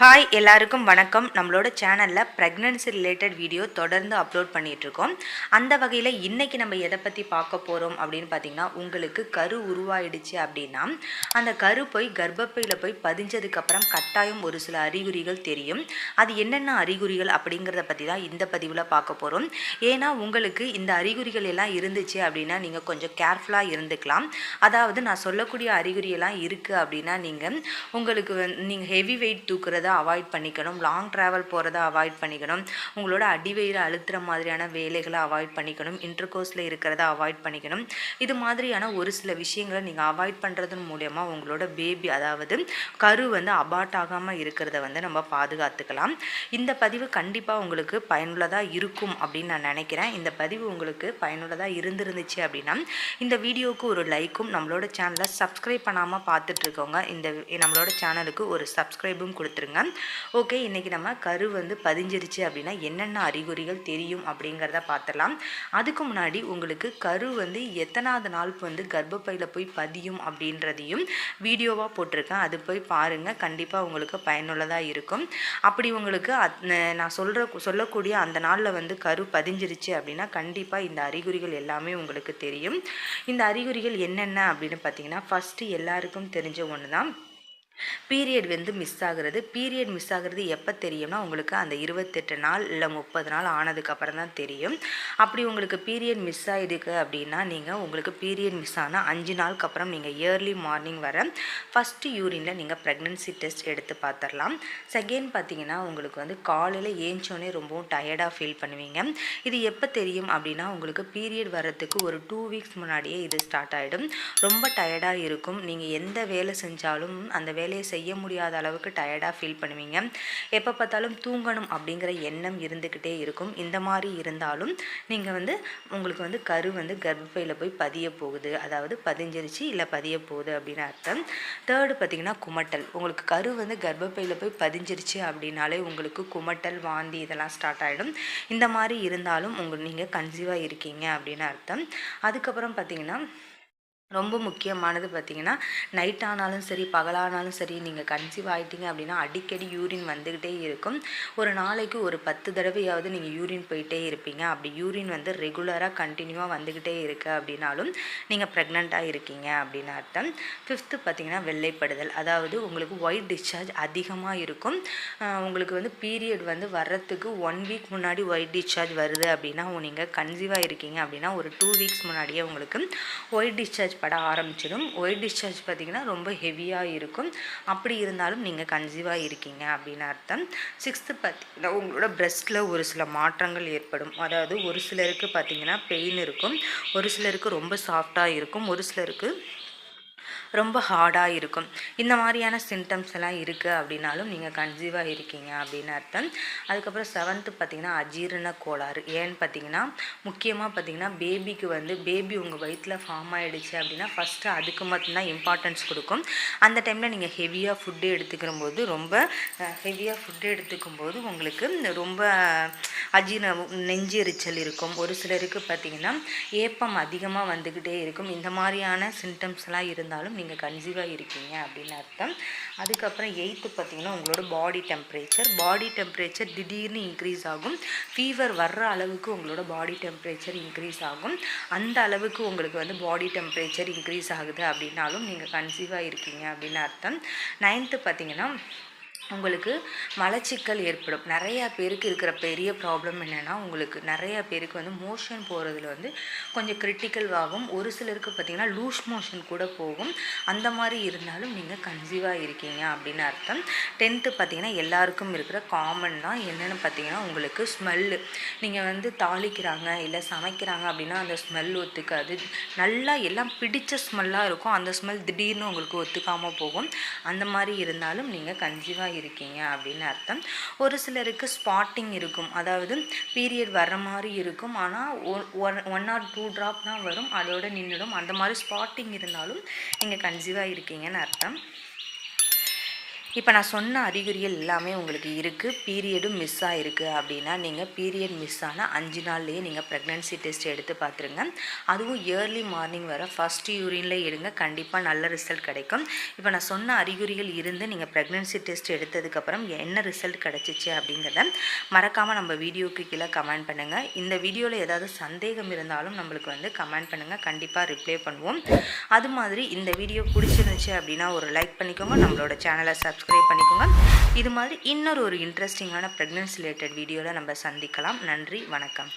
Hi எல்லாருக்கும் வணக்கம். நம்மளோட சேனலில் ப்ரெக்னன்சி ரிலேட்டட் வீடியோ தொடர்ந்து அப்லோட் பண்ணிகிட்ருக்கோம் அந்த வகையில் இன்றைக்கி நம்ம எதை பற்றி பார்க்க போகிறோம் அப்படின்னு பார்த்தீங்கன்னா உங்களுக்கு கரு உருவாயிடுச்சு அப்படின்னா அந்த கரு போய் கர்ப்பப்பையில் போய் பதிஞ்சதுக்கப்புறம் கட்டாயம் ஒரு சில அறிகுறிகள் தெரியும். அது என்னென்ன அறிகுறிகள் அப்படிங்கிறத பற்றி தான் இந்த பதிவில் பார்க்க போகிறோம் ஏன்னா உங்களுக்கு இந்த அறிகுறிகள் எல்லாம் இருந்துச்சு அப்படின்னா நீங்கள் கொஞ்சம் கேர்ஃபுல்லாக இருந்துக்கலாம். அதாவது நான் சொல்லக்கூடிய அறிகுறியெல்லாம் இருக்குது அப்படின்னா நீங்கள் உங்களுக்கு வந்து நீங்கள் ஹெவி வெயிட் தூக்குறது அவாய்ட் பண்ணிக்கணும். லாங் ட்ராவல் போகிறத அவாய்ட் பண்ணிக்கணும். உங்களோட அடிவயிறு அழுத்துற மாதிரியான வேலைகளை அவாய்ட் பண்ணிக்கணும். இன்டர்கோர்ஸில் இருக்கிறத அவாய்ட் பண்ணிக்கணும். இது மாதிரியான ஒரு சில விஷயங்களை நீங்கள் அவாய்ட் பண்ணுறதன் மூலயமா உங்களோட பேபி அதாவது கரு வந்து அபார்ட் ஆகாமல் இருக்கிறத வந்து நம்ம பாதுகாத்துக்கலாம். இந்த பதிவு கண்டிப்பாக உங்களுக்கு பயனுள்ளதாக இருக்கும் அப்படின்னு நான் நினைக்கிறேன். இந்த பதிவு உங்களுக்கு பயனுள்ளதாக இருந்திருந்துச்சு அப்படின்னா இந்த வீடியோவுக்கு ஒரு லைக்கும் நம்மளோட சேனலை சப்ஸ்கிரைப் பண்ணாமல் பார்த்துட்ருக்கோங்க இந்த நம்மளோட சேனலுக்கு ஒரு சப்ஸ்கிரைபும் கொடுத்துருங்க. ஓகே இன்றைக்கி நம்ம கரு வந்து பதிஞ்சிருச்சு அப்படின்னா என்னென்ன அறிகுறிகள் தெரியும் அப்படிங்கிறத பார்த்துடலாம் அதுக்கு முன்னாடி உங்களுக்கு கரு வந்து எத்தனாவது நாள் வந்து கர்ப்பப்பையில் போய் பதியும் அப்படின்றதையும் வீடியோவாக போட்டிருக்கேன். அது போய் பாருங்கள் கண்டிப்பாக உங்களுக்கு பயனுள்ளதாக இருக்கும். அப்படி உங்களுக்கு அத்- நான் சொல்கிற சொல்லக்கூடிய அந்த நாளில் வந்து கரு பதிஞ்சிருச்சு அப்படின்னா கண்டிப்பாக இந்த அறிகுறிகள் எல்லாமே உங்களுக்கு தெரியும். இந்த அறிகுறிகள் என்னென்ன அப்படின்னு பார்த்தீங்கன்னா ஃபஸ்ட்டு எல்லாருக்கும் தெரிஞ்ச ஒன்று தான் பீரியட் வந்து மிஸ் ஆகுறது. பீரியட் மிஸ் ஆகுறது எப்போ தெரியும்னா உங்களுக்கு அந்த இருபத்தெட்டு நாள் இல்லை முப்பது நாள் ஆனதுக்கப்புறம் தான் தெரியும். அப்படி உங்களுக்கு பீரியட் மிஸ் ஆகிருக்கு அப்படின்னா நீங்கள் உங்களுக்கு பீரியட் மிஸ் ஆனால் அஞ்சு நாளுக்கு அப்புறம் நீங்கள் இயர்லி மார்னிங் வர ஃபஸ்ட்டு யூரினில் நீங்கள் ப்ரெக்னென்சி டெஸ்ட் எடுத்து பார்த்துடலாம் செகண்ட் பார்த்தீங்கன்னா உங்களுக்கு வந்து காலையில் ஏஞ்சோடனே ரொம்பவும் டயர்டாக ஃபீல் பண்ணுவீங்க. இது எப்போ தெரியும் அப்படின்னா உங்களுக்கு பீரியட் வர்றதுக்கு ஒரு டூ வீக்ஸ் முன்னாடியே இது ஸ்டார்ட் ஆகிடும் ரொம்ப டயர்டாக இருக்கும். நீங்கள் எந்த வேலை செஞ்சாலும் அந்த வேலை வேலையை செய்ய முடியாத அளவுக்கு டயர்டாக ஃபீல் பண்ணுவீங்க. எப்போ பார்த்தாலும் தூங்கணும் அப்படிங்கிற எண்ணம் இருந்துக்கிட்டே இருக்கும். இந்த மாதிரி இருந்தாலும் நீங்கள் வந்து உங்களுக்கு வந்து கரு வந்து கர்ப்பப்பையில் போய் பதிய போகுது. அதாவது பதிஞ்சிருச்சு இல்லை பதிய போகுது அப்படின்னு அர்த்தம். தேர்டு பார்த்தீங்கன்னா குமட்டல். உங்களுக்கு கரு வந்து கர்ப்பப்பையில் போய் பதிஞ்சிருச்சு அப்படின்னாலே உங்களுக்கு குமட்டல் வாந்தி இதெல்லாம் ஸ்டார்ட் ஆகிடும் இந்த மாதிரி இருந்தாலும் உங்கள் நீங்கள் கன்சீவாக இருக்கீங்க அப்படின்னு அர்த்தம். அதுக்கப்புறம் பார்த்தீங்கன்னா ரொம்ப முக்கியமானது பார்த்திங்கன்னா நைட் ஆனாலும் சரி பகலானாலும் சரி நீங்கள் கன்சீவ் ஆகிட்டீங்க அப்படின்னா அடிக்கடி யூரின் வந்துக்கிட்டே இருக்கும். ஒரு நாளைக்கு ஒரு பத்து தடவையாவது நீங்கள் யூரின் போயிட்டே இருப்பீங்க. அப்படி யூரின் வந்து ரெகுலராக கண்டினியூவாக வந்துக்கிட்டே இருக்குது அப்படின்னாலும் நீங்கள் ப்ரெக்னெண்ட்டாக இருக்கீங்க அப்படின்னு அர்த்தம். ஃபிஃப்த்து பார்த்தீங்கன்னா வெள்ளைப்படுதல். அதாவது உங்களுக்கு ஒயிட் டிஸ்சார்ஜ் அதிகமாக இருக்கும். உங்களுக்கு வந்து பீரியட் வந்து வர்றதுக்கு ஒன் வீக் முன்னாடி ஒயிட் டிஸ்சார்ஜ் வருது அப்படின்னா நீங்கள் கன்சீவாக இருக்கீங்க அப்படின்னா ஒரு டூ வீக்ஸ் முன்னாடியே உங்களுக்கு ஒயிட் டிஸ்சார்ஜ் பட ஆரம்பிச்சிடும். ஒயிட் டிஸ்சார்ஜ் பார்த்தீங்கன்னா ரொம்ப ஹெவியாக இருக்கும். அப்படி இருந்தாலும் நீங்கள் கன்சீவாக இருக்கீங்க அப்படின்னு அர்த்தம். சிக்ஸ்த்து பார்த்தீங்கன்னா உங்களோட பிரஸ்ட்டில் ஒரு சில மாற்றங்கள் ஏற்படும். அதாவது ஒரு சிலருக்கு பார்த்தீங்கன்னா பெயின் இருக்கும். ஒரு சிலருக்கு ரொம்ப சாஃப்டாக இருக்கும். ஒரு சிலருக்கு ரொம்ப ஹார்டாக இருக்கும். இந்த மாதிரியான சிம்டம்ஸ் எல்லாம் இருக்குது அப்படின்னாலும் நீங்கள் கன்சீவாக இருக்கீங்க அப்படின்னு அர்த்தம். அதுக்கப்புறம் செவன்த்து பார்த்தீங்கன்னா அஜீரண கோளாறு. ஏன்னு பார்த்தீங்கன்னா முக்கியமாக பார்த்தீங்கன்னா பேபிக்கு வந்து பேபி உங்கள் வயிற்றில் ஃபார்ம் ஆகிடுச்சு அப்படின்னா ஃபஸ்ட்டு அதுக்கு மட்டும்தான் இம்பார்ட்டன்ஸ் கொடுக்கும். அந்த டைமில் நீங்கள் ஹெவியாக ஃபுட்டு எடுத்துக்கிற போது ரொம்ப ஹெவியாக ஃபுட்டு எடுத்துக்கும் போது உங்களுக்கு ரொம்ப அஜீரண நெஞ்சு எரிச்சல் இருக்கும். ஒரு சிலருக்கு பார்த்தீங்கன்னா ஏப்பம் அதிகமாக வந்துக்கிட்டே இருக்கும். இந்த மாதிரியான சிம்டம்ஸ்லாம் இருந்தாலும் நீங்கள் நீங்கள் கன்சீவாக இருக்கீங்க அப்படின்னு அர்த்தம். அதுக்கப்புறம் எயித்து பார்த்தீங்கன்னா உங்களோட பாடி டெம்பரேச்சர் பாடி டெம்பரேச்சர் திடீர்னு இன்க்ரீஸ் ஆகும். ஃபீவர் வர்ற அளவுக்கு உங்களோட பாடி டெம்பரேச்சர் இன்க்ரீஸ் ஆகும். அந்த அளவுக்கு உங்களுக்கு வந்து பாடி டெம்பரேச்சர் இன்க்ரீஸ் ஆகுது அப்படின்னாலும் நீங்கள் கன்சீவாக இருக்கீங்க அப்படின்னு அர்த்தம். நைன்த்து பார்த்தீங்கன்னா உங்களுக்கு மலச்சிக்கல் ஏற்படும். நிறையா பேருக்கு இருக்கிற பெரிய ப்ராப்ளம் என்னென்னா உங்களுக்கு நிறையா பேருக்கு வந்து மோஷன் போகிறதுல வந்து கொஞ்சம் கிரிட்டிக்கல் ஆகும் ஒரு சிலருக்கு பார்த்தீங்கன்னா லூஸ் மோஷன் கூட போகும். அந்த மாதிரி இருந்தாலும் நீங்கள் கன்சீவாக இருக்கீங்க அப்படின்னு அர்த்தம். டென்த்து பார்த்தீங்கன்னா எல்லாருக்கும் இருக்கிற காமன் தான். என்னென்னு பார்த்தீங்கன்னா உங்களுக்கு ஸ்மெல்லு நீங்கள் வந்து தாளிக்கிறாங்க இல்லை சமைக்கிறாங்க அப்படின்னா அந்த ஸ்மெல் ஒத்துக்காது. நல்லா எல்லாம் பிடிச்ச ஸ்மெல்லாக இருக்கும். அந்த ஸ்மெல் திடீர்னு உங்களுக்கு ஒத்துக்காமல் போகும். அந்த மாதிரி இருந்தாலும் நீங்கள் கன்சீவாக இருக்கீங்க அப்படின்னு அர்த்தம். ஒரு சிலருக்கு ஸ்பாட்டிங் இருக்கும். அதாவது பீரியட் வர்ற மாதிரி இருக்கும். ஆனால் ஒன் ஆர் டூ ட்ராப் தான் வரும். அதோட நின்றுடும் அந்த மாதிரி ஸ்பாட்டிங் இருந்தாலும் நீங்கள் கன்சீவாக இருக்கீங்கன்னு அர்த்தம். இப்போ நான் சொன்ன அறிகுறிகள் எல்லாமே உங்களுக்கு இருக்குது பீரியடும் மிஸ் ஆகிருக்கு அப்படின்னா நீங்கள் பீரியட் மிஸ் ஆனால் அஞ்சு நாள்லேயே நீங்கள் ப்ரெக்னென்சி டெஸ்ட் எடுத்து பார்த்துருங்க அதுவும் இயர்லி மார்னிங் வர ஃபஸ்ட் யூரின்ல எடுங்க. கண்டிப்பாக நல்ல ரிசல்ட் கிடைக்கும். இப்போ நான் சொன்ன அறிகுறிகள் இருந்து நீங்கள் ப்ரெக்னென்சி டெஸ்ட் எடுத்ததுக்கப்புறம் என்ன ரிசல்ட் கிடச்சிச்சு அப்படிங்கிறத மறக்காமல் நம்ம வீடியோக்கு கீழே கமெண்ட் பண்ணுங்கள் இந்த வீடியோவில் ஏதாவது சந்தேகம் இருந்தாலும் நம்மளுக்கு வந்து கமெண்ட் பண்ணுங்கள் கண்டிப்பாக ரிப்ளை பண்ணுவோம். அது மாதிரி இந்த வீடியோ பிடிச்சிருந்துச்சு அப்படின்னா ஒரு லைக் பண்ணிக்கோங்க. நம்மளோட சேனலை சப்ஸ்கிரைப் பண்ணிக்கோங்க. இது மாதிரி இன்னொரு ஒரு இன்ட்ரெஸ்டிங்கான ப்ரெக்னென்சி ரிலேட்டட் வீடியோவில் நம்ம சந்திக்கலாம். நன்றி வணக்கம்.